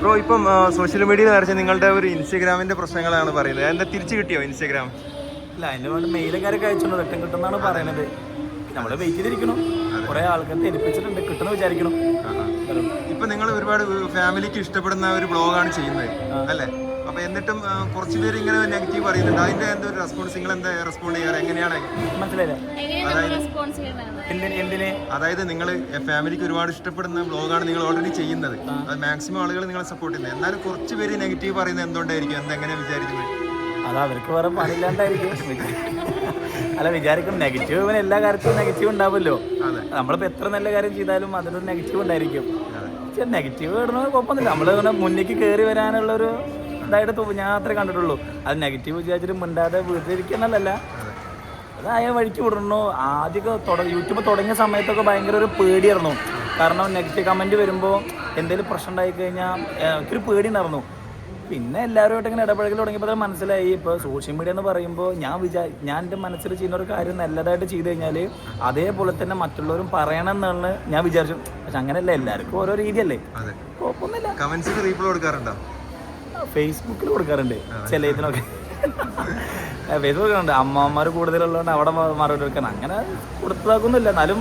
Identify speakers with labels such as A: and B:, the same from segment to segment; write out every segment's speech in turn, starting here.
A: Bro ഇപ്പം social മീഡിയയിൽ നിറച്ച് നിങ്ങളുടെ ഒരു ഇൻസ്റ്റഗ്രാമിന്റെ പ്രശ്നങ്ങളാണ് പറയുന്നത്. എന്താ തിരിച്ചു കിട്ടിയോ ഇൻസ്റ്റഗ്രാം?
B: ഇല്ല അതിന് വേണ്ടി മെയിലൊക്കെ അയച്ചോണ്ട് റിട്ടേൺ കിട്ടുന്നതാണ് പറയുന്നത് നമ്മൾ വെയിറ്റ് ചെയ്തിരിക്കണം കുറെ ആൾക്കാർ ധരിപ്പിച്ചിട്ടുണ്ട് കിട്ടണം വിചാരിക്കണം
A: ഇപ്പൊ നിങ്ങൾ ഒരുപാട് ഫാമിലിക്ക് ഇഷ്ടപ്പെടുന്ന ഒരു ബ്ലോഗാണ് ചെയ്യുന്നത് അല്ലേ? അപ്പൊ എന്നിട്ടും കുറച്ച് പേര് ഇങ്ങനെ നെഗറ്റീവ് പറയുന്നുണ്ട്. അതിന്റെ എന്തൊരു റെസ്പോൺസ് നിങ്ങൾ എന്താ റെസ്പോണ്ട് ചെയ്യാറ്? എങ്ങനെയാണ്?
B: മനസ്സിലായില്ല?
A: അതായത് നിങ്ങൾ ഫാമിലിക്ക് ഒരുപാട് ഇഷ്ടപ്പെടുന്ന ബ്ലോഗാണ് നിങ്ങൾ ഓൾറെഡി ചെയ്യുന്നത്. അത് മാക്സിമം ആളുകൾ നിങ്ങളെ സപ്പോർട്ട് ചെയ്യുന്നത്. എന്നാലും കുറച്ച് പേര് നെഗറ്റീവ് പറയുന്നത് എന്തുകൊണ്ടായിരിക്കും? എന്തെങ്ങനെ വിചാരിക്കുന്നത്?
B: അത് അവർക്ക് വേറെ പണിയില്ലാണ്ടായിരിക്കും. അല്ല വിചാരിക്കും നെഗറ്റീവ് ഇവന് എല്ലാ കാര്യത്തിലും നെഗറ്റീവ് ഉണ്ടാവുമല്ലോ.
A: അതെ.
B: നമ്മളിപ്പോൾ എത്ര നല്ല കാര്യം ചെയ്താലും അതിലൊരു നെഗറ്റീവ് ഉണ്ടായിരിക്കും. നെഗറ്റീവ് ഇടുന്നത് കുഴപ്പമൊന്നുമില്ല. നമ്മൾ ഇങ്ങനെ മുന്നിലേക്ക് കയറി വരാനുള്ള ഒരു ഇതായിട്ട് തോന്നും ഞാൻ അത്രേ കണ്ടിട്ടുള്ളൂ. അത് നെഗറ്റീവ് വിചാരിച്ചിട്ട് മിണ്ടാതെ വീട്ടിലിരിക്കുന്നല്ല അതായ വഴിക്ക് വിടണു. ആദ്യമൊക്കെ യൂട്യൂബ് തുടങ്ങിയ സമയത്തൊക്കെ ഭയങ്കര ഒരു പേടിയായിരുന്നു. കാരണം നെഗറ്റീവ് കമന്റ് വരുമ്പോൾ എന്തെങ്കിലും പ്രശ്നം ഉണ്ടായി കഴിഞ്ഞാൽ എനിക്കൊരു പേടി ഉണ്ടായിരുന്നു. പിന്നെ എല്ലാവരുമായിട്ട് ഇങ്ങനെ ഇടപഴകൽ തുടങ്ങിയപ്പോൾ മനസ്സിലായി. ഇപ്പോൾ സോഷ്യൽ മീഡിയ എന്ന് പറയുമ്പോൾ ഞാൻ വിചാ ഞാൻ എന്റെ മനസ്സിൽ ചെയ്യുന്ന ഒരു കാര്യം നല്ലതായിട്ട് ചെയ്തു കഴിഞ്ഞാൽ അതേപോലെ തന്നെ മറ്റുള്ളവരും പറയണം എന്നാണ് ഞാൻ വിചാരിച്ചു. പക്ഷെ അങ്ങനെയല്ല എല്ലാവർക്കും ഓരോ രീതിയല്ലേ.
A: അതെ.
B: കുഴപ്പമൊന്നുമില്ല.
A: കമന്റ്സിന് റീപ്ലൈ കൊടുക്കാറുണ്ടോ?
B: ഫേസ്ബുക്കിൽ കൊടുക്കാറുണ്ട്. ചില ഇതിനൊക്കെ. ഫേസ്ബുക്ക് ഉണ്ട് അമ്മമാർ കൂടുതലുള്ളതുകൊണ്ട് അവിടെ മറുപടി കൊടുക്കാൻ അങ്ങനെ കൊടുത്തതാക്കൊന്നുമില്ല. എന്നാലും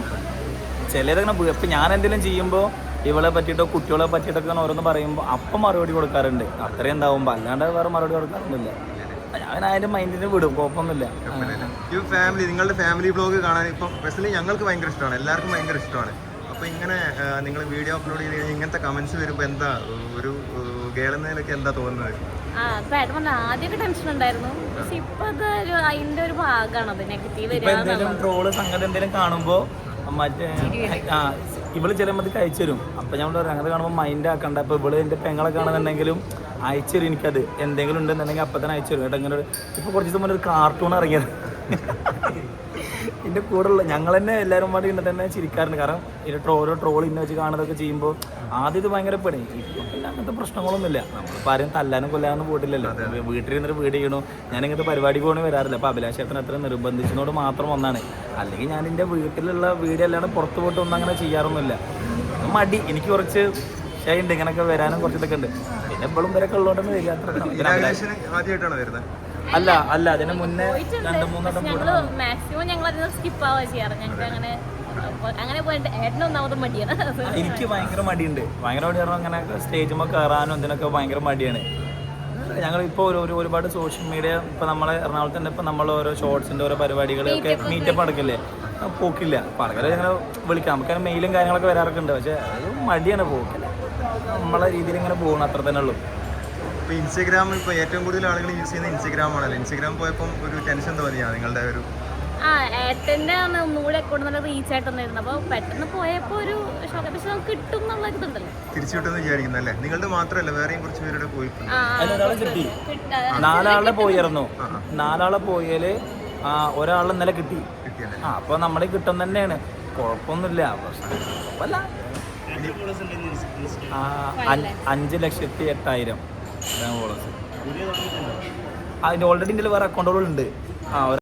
B: ചിലരങ്ങനെ ഇപ്പം ഞാൻ എന്തെങ്കിലും ചെയ്യുമ്പോൾ ഇവളെ പറ്റിയിട്ടോ കുട്ടികളെ പറ്റിയിട്ടൊക്കെ ഓരോന്ന് പറയുമ്പോൾ അപ്പം മറുപടി കൊടുക്കാറുണ്ട്. അത്രയും ഉണ്ടാവുമ്പോൾ അല്ലാണ്ട് വേറെ മറുപടി കൊടുക്കാറൊന്നുമില്ല. ഞാൻ അതിന്റെ മൈൻഡിന് വിടും. കുഴപ്പമൊന്നുമില്ല.
A: ഫാമിലി നിങ്ങളുടെ ഫാമിലി ബ്ലോഗ് കാണാൻ ഇപ്പം സ്പെഷ്യലി ഞങ്ങൾക്ക് ഭയങ്കര ഇഷ്ടമാണ്. എല്ലാവർക്കും ഭയങ്കര ഇഷ്ടമാണ്. അപ്പോൾ ഇങ്ങനെ നിങ്ങൾ വീഡിയോ അപ്ലോഡ് ചെയ്ത് കഴിഞ്ഞാൽ ഇങ്ങനത്തെ കമന്റ്സ് വരുമ്പോൾ എന്താ ഒരു കേളുന്നതിലൊക്കെ എന്താ തോന്നുന്നത്?
C: ആ ഏട്ടൻ പറഞ്ഞ ആദ്യമൊക്കെ ടെൻഷൻ ഉണ്ടായിരുന്നു. പക്ഷെ ഇപ്പൊ അത് ഒരു അതിന്റെ ഒരു ഭാഗമാണ് അത് നെഗറ്റീവ്
B: ഇപ്പൊ
C: വരിക
B: എന്തെങ്കിലും ട്രോൾ സംഗതി എന്തെങ്കിലും കാണുമ്പോൾ മറ്റേ ആ ഇവൾ ചിലപ്പോൾ അയച്ചു തരും. അപ്പൊ ഞാൻ പറയാം അങ്ങനെ കാണുമ്പോൾ മൈൻഡ് ആക്കണ്ട. അപ്പൊ ഇവൾ എന്റെ പെങ്ങളെ കാണുന്നുണ്ടെങ്കിലും അയച്ചു തരും എനിക്കത്. എന്തെങ്കിലും ഉണ്ടെന്നുണ്ടെങ്കിൽ അപ്പൊ തന്നെ അയച്ചു തരും. ഏട്ടാ ഇങ്ങനെ ഒരു- ഇപ്പൊ കുറച്ച് ദിവസം മുന്നേ ഒരു കാർട്ടൂൺ ഇറങ്ങിയത്. ഇതിന്റെ കൂടെ ഉള്ള ഞങ്ങൾ തന്നെ എല്ലാവരും പാടി ഇന്നെ തന്നെ ചിരിക്കാറുണ്ട്. കാരണം ഇതിന്റെ ഓരോ ട്രോൾ ഇന്നെ വെച്ച് കാണുന്നതൊക്കെ ചെയ്യുമ്പോൾ ആദ്യം ഇത് ഭയങ്കര പണി ഇപ്പം പിന്നെ അങ്ങനത്തെ പ്രശ്നങ്ങളൊന്നുമില്ല. നമ്മളിപ്പോൾ ആരും തല്ലാനും കൊല്ലാനും പോയിട്ടില്ലല്ലോ. വീട്ടിലിരുന്നൊരു വീട് ചെയ്യണു. ഞാൻ ഇങ്ങനത്തെ പരിപാടി പോകണേ വരാറില്ല. അപ്പോൾ അഭിലാഷേട്ടൻ അത്ര നിർബന്ധിച്ചതിനോട് മാത്രം ഒന്നാണ് അല്ലെങ്കിൽ ഞാൻ എന്റെ വീട്ടിലുള്ള വീട് അല്ലാണ്ട് പുറത്ത് പോയിട്ട് ഒന്നും അങ്ങനെ ചെയ്യാറൊന്നുമില്ല. മടി. എനിക്ക് കുറച്ച് ഷൈണ്ട് ഇങ്ങനെയൊക്കെ വരാനും കുറച്ച് ഇതൊക്കെ ഉണ്ട്. പിന്നെ എപ്പോഴും വരൊക്കെ ഉള്ളതുകൊണ്ടൊന്നും വരിക. അത്ര
A: ഇനാഗ്രേഷൻ ആദ്യമായിട്ടാണ് വരുന്നത്
B: അല്ല അല്ല അതിന് മുന്നേ രണ്ട് മൂന്നെണ്ണം
C: മാക്സിമം ഞങ്ങൾ അതിന് സ്കിപ്പ് ആവുക ചെയ്യാറ്. ഞങ്ങൾക്ക് അങ്ങനെ അങ്ങനെ പോയിട്ട് ഒന്നാമത് മടിയാണ്.
B: എനിക്ക് ഭയങ്കര മടിയുണ്ട്. ഭയങ്കര മടി പറഞ്ഞാൽ അങ്ങനെ സ്റ്റേജുമ്പോൾ കയറാനും ഇതിനൊക്കെ ഭയങ്കര മടിയാണ്. ഞങ്ങൾ ഇപ്പോൾ ഒരു ഒരു- ഒരുപാട് സോഷ്യൽ മീഡിയ ഇപ്പൊ നമ്മളെ എറണാകുളത്ത് തന്നെ നമ്മൾ ഓരോ ഷോർട്സിന്റെ ഓരോ പരിപാടികളൊക്കെ മീറ്റപ്പ് അടക്കില്ലേ പോക്കില്ല. പറഞ്ഞാൽ ഞങ്ങൾ വിളിക്കാം. നമുക്ക് മെയിലും കാര്യങ്ങളൊക്കെ വരാറൊക്കെ ഉണ്ട്. പക്ഷേ അത് മടിയാണ്. പോക്കില്ല. നമ്മളെ രീതിയിൽ ഇങ്ങനെ പോകണം അത്ര തന്നെ ഉള്ളൂ.
A: ഇപ്പോൾ ഇൻസ്റ്റഗ്രാം ഇപ്പോൾ ഏറ്റവും കൂടുതൽ ആളുകൾ യൂസ് ചെയ്യുന്ന ഇൻസ്റ്റഗ്രാം ആണല്ലോ. ഇൻസ്റ്റഗ്രാം പോയപ്പോൾ ഒരു ടെൻഷൻ തോന്നിയാ നിങ്ങളുടെ ഒരു?
C: ആ ഏട്ടന്റെ ആണ് ഒന്നുകൂടെ അക്കൗണ്ട് നല്ല റീച്ച് ആയിട്ടൊന്നായിരുന്നു അപ്പോൾ പെട്ടെന്ന് പോയപ്പോൾ ഒരു ഷോക്ക് പക്ഷെ നമുക്ക് കിട്ടും എന്നുള്ള ഇതുണ്ടല്ലോ.
A: തിരിച്ചു കിട്ടുമെന്ന് വിചാരിക്കുന്നത് അല്ലേ? നിങ്ങളുടെ മാത്രമല്ല വേറെയും കുറച്ച് പേരുടെ പോയിട്ടുണ്ട്
B: അതിലൊരാളെ കിട്ടി. നാലാളെ പോയിരുന്നു നാലാളെ പോയാൽ ആ, ഒരാളെ ഇന്നലെ കിട്ടി.
A: കിട്ടിയല്ലേ
B: ആ അപ്പോൾ നമ്മളെ കിട്ടും തന്നെയാണ്. കുഴപ്പമൊന്നുമില്ല പ്രശ്നം കുഴപ്പമില്ല ആ, അഞ്ച് ലക്ഷത്തി എട്ടായിരം. അതിന്റെ ഓൾറെഡി ഇതിൽ വേറെ അക്കൗണ്ടുകളുണ്ട് ആ